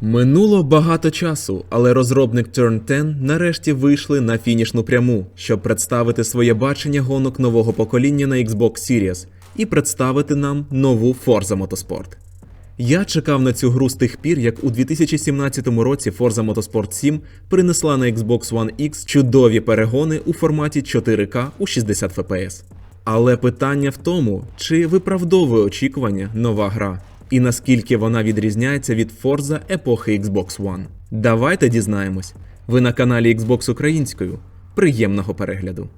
Минуло багато часу, але розробник Turn 10 нарешті вийшли на фінішну пряму, щоб представити своє бачення гонок нового покоління на Xbox Series і представити нам нову Forza Motorsport. Я чекав на цю гру з тих пір, як у 2017 році Forza Motorsport 7 принесла на Xbox One X чудові перегони у форматі 4К у 60 FPS. Але питання в тому, чи виправдовує очікування нова гра, і наскільки вона відрізняється від Forza епохи Xbox One. Давайте дізнаємось. Ви на каналі Xbox Українською. Приємного перегляду.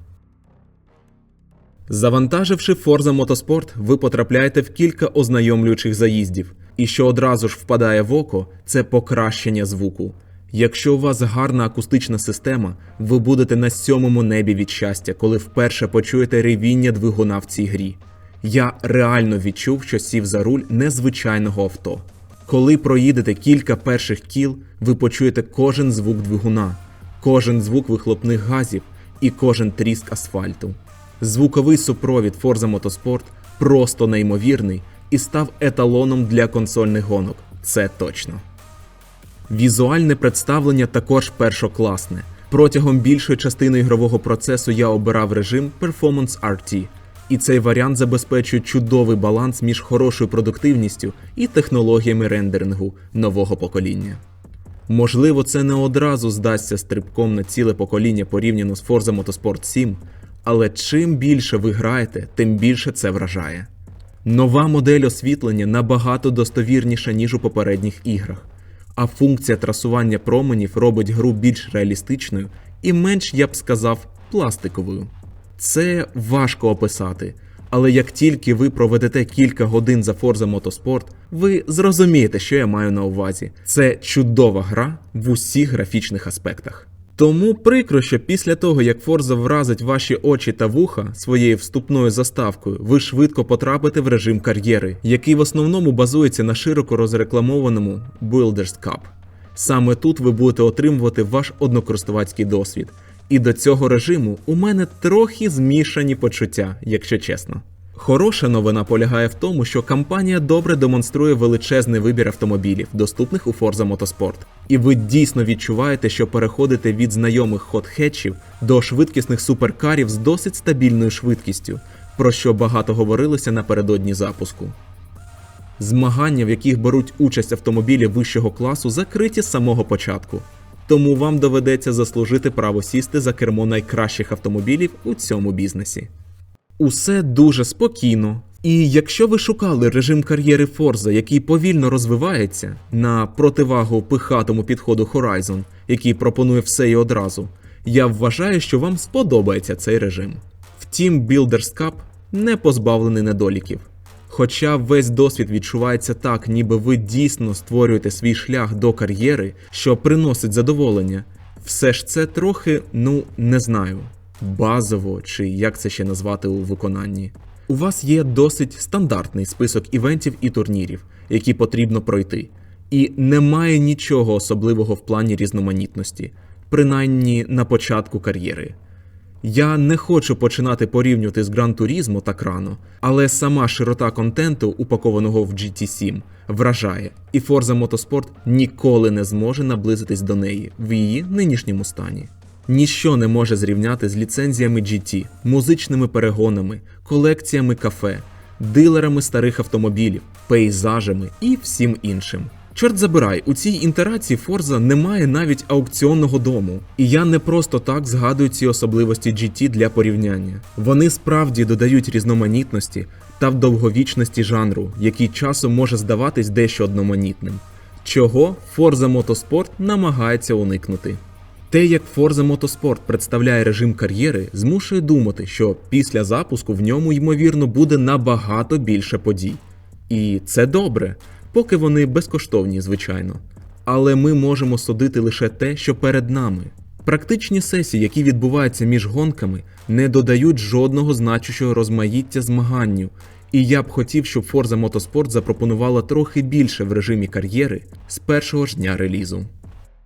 Завантаживши Forza Motorsport, ви потрапляєте в кілька ознайомлюючих заїздів, і що одразу ж впадає в око, це покращення звуку. Якщо у вас гарна акустична система, ви будете на сьомому небі від щастя, коли вперше почуєте ревіння двигуна в цій грі. Я реально відчув, що сів за руль незвичайного авто. Коли проїдете кілька перших кіл, ви почуєте кожен звук двигуна, кожен звук вихлопних газів і кожен тріск асфальту. Звуковий супровід Forza Motorsport просто неймовірний і став еталоном для консольних гонок. Це точно. Візуальне представлення також першокласне. Протягом більшої частини ігрового процесу я обирав режим Performance RT, і цей варіант забезпечує чудовий баланс між хорошою продуктивністю і технологіями рендерингу нового покоління. Можливо, це не одразу здасться стрибком на ціле покоління порівняно з Forza Motorsport 7, але чим більше ви граєте, тим більше це вражає. Нова модель освітлення набагато достовірніша, ніж у попередніх іграх, а функція трасування променів робить гру більш реалістичною і менш, я б сказав, пластиковою. Це важко описати, але як тільки ви проведете кілька годин за Forza Motorsport, ви зрозумієте, що я маю на увазі. Це чудова гра в усіх графічних аспектах. Тому прикро, що після того, як Forza вразить ваші очі та вуха своєю вступною заставкою, ви швидко потрапите в режим кар'єри, який в основному базується на широко розрекламованому Builders Cup. Саме тут ви будете отримувати ваш однокористувацький досвід. І до цього режиму у мене трохи змішані почуття, якщо чесно. Хороша новина полягає в тому, що компанія добре демонструє величезний вибір автомобілів, доступних у Forza Motorsport. І ви дійсно відчуваєте, що переходите від знайомих хот-хетчів до швидкісних суперкарів з досить стабільною швидкістю, про що багато говорилося напередодні запуску. Змагання, в яких беруть участь автомобілі вищого класу, закриті з самого початку. Тому вам доведеться заслужити право сісти за кермо найкращих автомобілів у цьому бізнесі. Усе дуже спокійно. І якщо ви шукали режим кар'єри Forza, який повільно розвивається, на противагу пихатому підходу Horizon, який пропонує все і одразу, я вважаю, що вам сподобається цей режим. Втім, Builders Cup не позбавлений недоліків. Хоча весь досвід відчувається так, ніби ви дійсно створюєте свій шлях до кар'єри, що приносить задоволення, все ж це трохи, ну не знаю, базово чи як це ще назвати у виконанні. У вас є досить стандартний список івентів і турнірів, які потрібно пройти, і немає нічого особливого в плані різноманітності, принаймні на початку кар'єри. Я не хочу починати порівнювати з Gran Turismo так рано, але сама широта контенту, упакованого в GT7, вражає, і Forza Motorsport ніколи не зможе наблизитись до неї в її нинішньому стані. Ніщо не може зрівняти з ліцензіями GT, музичними перегонами, колекціями кафе, дилерами старих автомобілів, пейзажами і всім іншим. Чорт забирай, у цій інтерації Forza немає навіть аукціонного дому. І я не просто так згадую ці особливості GT для порівняння. Вони справді додають різноманітності та довговічності жанру, який часом може здаватись дещо одноманітним. Чого Forza Motorsport намагається уникнути. Те, як Forza Motorsport представляє режим кар'єри, змушує думати, що після запуску в ньому ймовірно буде набагато більше подій. І це добре, поки вони безкоштовні, звичайно. Але ми можемо судити лише те, що перед нами. Практичні сесії, які відбуваються між гонками, не додають жодного значущого розмаїття змаганню, і я б хотів, щоб Forza Motorsport запропонувала трохи більше в режимі кар'єри з першого ж дня релізу.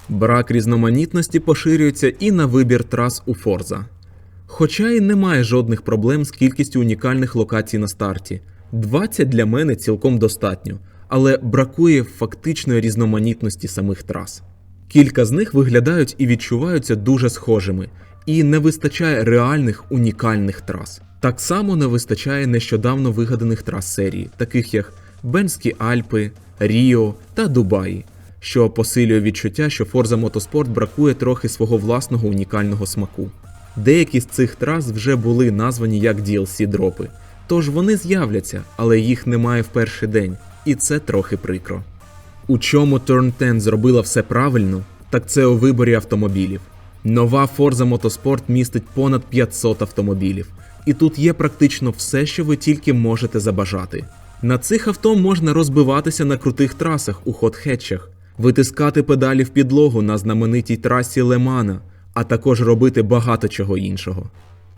Брак різноманітності поширюється і на вибір трас у Forza. Хоча і немає жодних проблем з кількістю унікальних локацій на старті. 20 для мене цілком достатньо, але бракує фактичної різноманітності самих трас. Кілька з них виглядають і відчуваються дуже схожими, і не вистачає реальних унікальних трас. Так само не вистачає нещодавно вигаданих трас серії, таких як Бенські Альпи, Ріо та Дубаї, що посилює відчуття, що Forza Motorsport бракує трохи свого власного унікального смаку. Деякі з цих трас вже були названі як DLC дропи, тож вони з'являться, але їх немає в перший день, і це трохи прикро. У чому Turn 10 зробила все правильно, так це у виборі автомобілів. Нова Forza Motorsport містить понад 500 автомобілів, і тут є практично все, що ви тільки можете забажати. На цих авто можна розбиватися на крутих трасах у хот-хетчах, витискати педалі в підлогу на знаменитій трасі Лемана, а також робити багато чого іншого.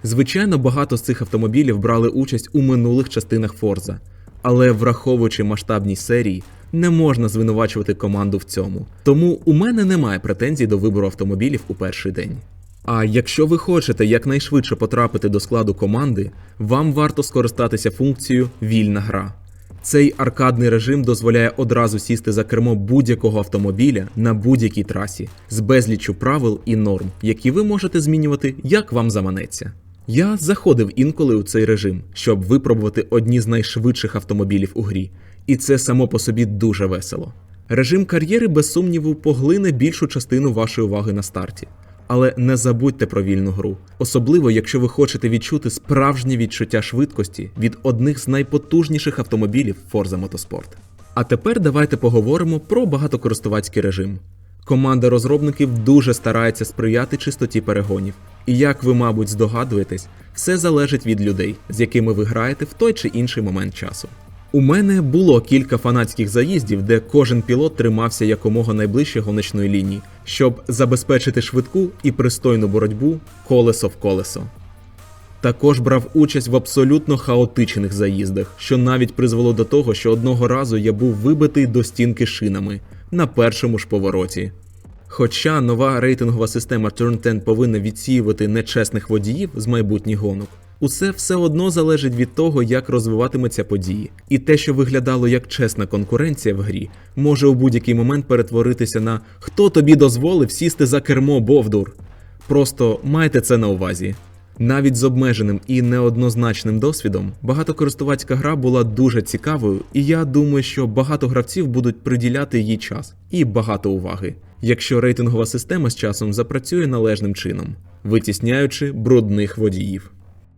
Звичайно, багато з цих автомобілів брали участь у минулих частинах Forza, але враховуючи масштабність серії, не можна звинувачувати команду в цьому. Тому у мене немає претензій до вибору автомобілів у перший день. А якщо ви хочете якнайшвидше потрапити до складу команди, вам варто скористатися функцією Вільна гра. Цей аркадний режим дозволяє одразу сісти за кермо будь-якого автомобіля на будь-якій трасі з безліччю правил і норм, які ви можете змінювати як вам заманеться. Я заходив інколи у цей режим, щоб випробувати одні з найшвидших автомобілів у грі, і це само по собі дуже весело. Режим кар'єри, без сумніву, поглине більшу частину вашої уваги на старті. Але не забудьте про вільну гру, особливо якщо ви хочете відчути справжнє відчуття швидкості від одних з найпотужніших автомобілів Forza Motorsport. А тепер давайте поговоримо про багатокористувацький режим. Команда розробників дуже старається сприяти чистоті перегонів, і як ви, мабуть, здогадуєтесь, все залежить від людей, з якими ви граєте в той чи інший момент часу. У мене було кілька фанатських заїздів, де кожен пілот тримався якомога найближче гоночної лінії, щоб забезпечити швидку і пристойну боротьбу колесо в колесо. Також брав участь в абсолютно хаотичних заїздах, що навіть призвело до того, що одного разу я був вибитий до стінки шинами на першому ж повороті. Хоча нова рейтингова система Turn 10 повинна відсіювати нечесних водіїв з майбутніх гонок, усе все одно залежить від того, як розвиватимуться події. І те, що виглядало як чесна конкуренція в грі, може у будь-який момент перетворитися на хто тобі дозволив сісти за кермо Бовдур. Просто майте це на увазі. Навіть з обмеженим і неоднозначним досвідом багатокористувацька гра була дуже цікавою, і я думаю, що багато гравців будуть приділяти їй час і багато уваги, якщо рейтингова система з часом запрацює належним чином, витісняючи брудних водіїв.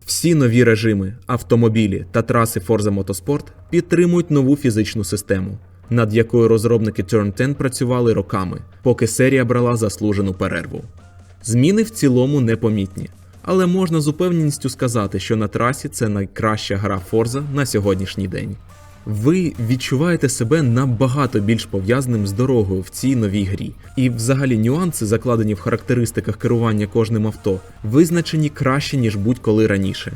Всі нові режими, автомобілі та траси Forza Motorsport підтримують нову фізичну систему, над якою розробники Turn 10 працювали роками, поки серія брала заслужену перерву. Зміни в цілому непомітні, але можна з упевненістю сказати, що на трасі це найкраща гра Forza на сьогоднішній день. Ви відчуваєте себе набагато більш пов'язаним з дорогою в цій новій грі, і взагалі нюанси, закладені в характеристиках керування кожним авто, визначені краще ніж будь-коли раніше.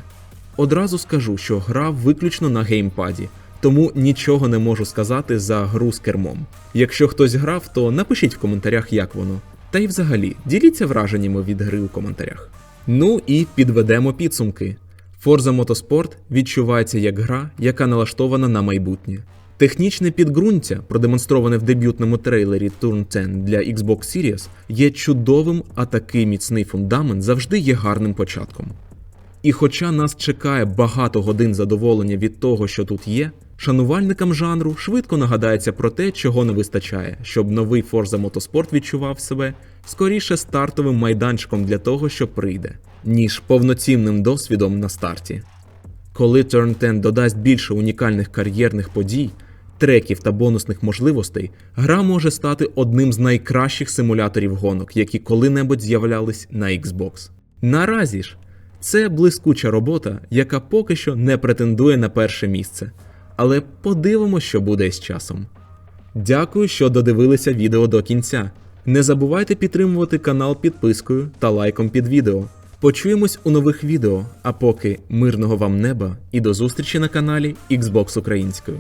Одразу скажу, що гра виключно на геймпаді, тому нічого не можу сказати за гру з кермом. Якщо хтось грав, то напишіть в коментарях, як воно. Та й взагалі діліться враженнями від гри у коментарях. Ну і підведемо підсумки. Forza Motorsport відчувається як гра, яка налаштована на майбутнє. Технічне підґрунтя, продемонстроване в дебютному трейлері Turn 10 для Xbox Series, є чудовим, а такий міцний фундамент завжди є гарним початком. І хоча нас чекає багато годин задоволення від того, що тут є, шанувальникам жанру швидко нагадається про те, чого не вистачає, щоб новий Forza Motorsport відчував себе скоріше стартовим майданчиком для того, що прийде, ніж повноцінним досвідом на старті. Коли Turn 10 додасть більше унікальних кар'єрних подій, треків та бонусних можливостей, гра може стати одним з найкращих симуляторів гонок, які коли-небудь з'являлись на Xbox. Наразі ж це блискуча робота, яка поки що не претендує на перше місце. Але подивимося, що буде з часом. Дякую, що додивилися відео до кінця. Не забувайте підтримувати канал підпискою та лайком під відео. Почуємось у нових відео, а поки мирного вам неба і до зустрічі на каналі Xbox Українською.